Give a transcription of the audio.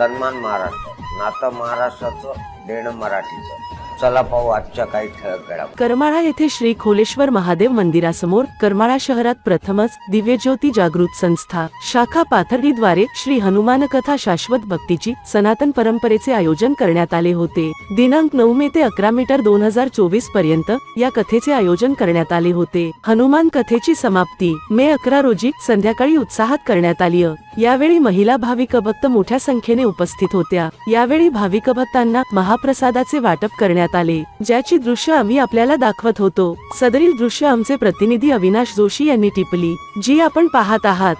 सन्मान महाराष्ट्र नातं महाराष्ट्राचं देणं मराठीचं. चला पाहू आजच्या काही ठळक घडामोडी. करमाळा येथे श्री खोलेश्वर महादेव मंदिरासमोर करमाळा शहरात प्रथमच दिव्यज्योती जागृत संस्था शाखा पाथर्डीद्वारे श्री हनुमान कथा शाश्वत भक्तीची सनातन परंपरेचे आयोजन करण्यात आले होते. दिनांक नऊ मे ते अकरा मीटर दोन हजार चोवीसपर्यंत या कथेचे आयोजन करण्यात आले होते. हनुमान कथेची समाप्ती मे अकरा रोजी संध्याकाळी उत्साहात करण्यात आली. यावेळी महिला भाविक भक्त मोठ्या संख्येने उपस्थित होत्या. यावेळी भाविक भक्तांना महाप्रसादाचे वाटप करण्यात आले. ज्याची दृश्य आम्ही आपल्याला दाखवत होतो. सदरील दृश्य आमचे प्रतिनिधी अविनाश जोशी यांनी टिपली. जी आपण पाहत आहात.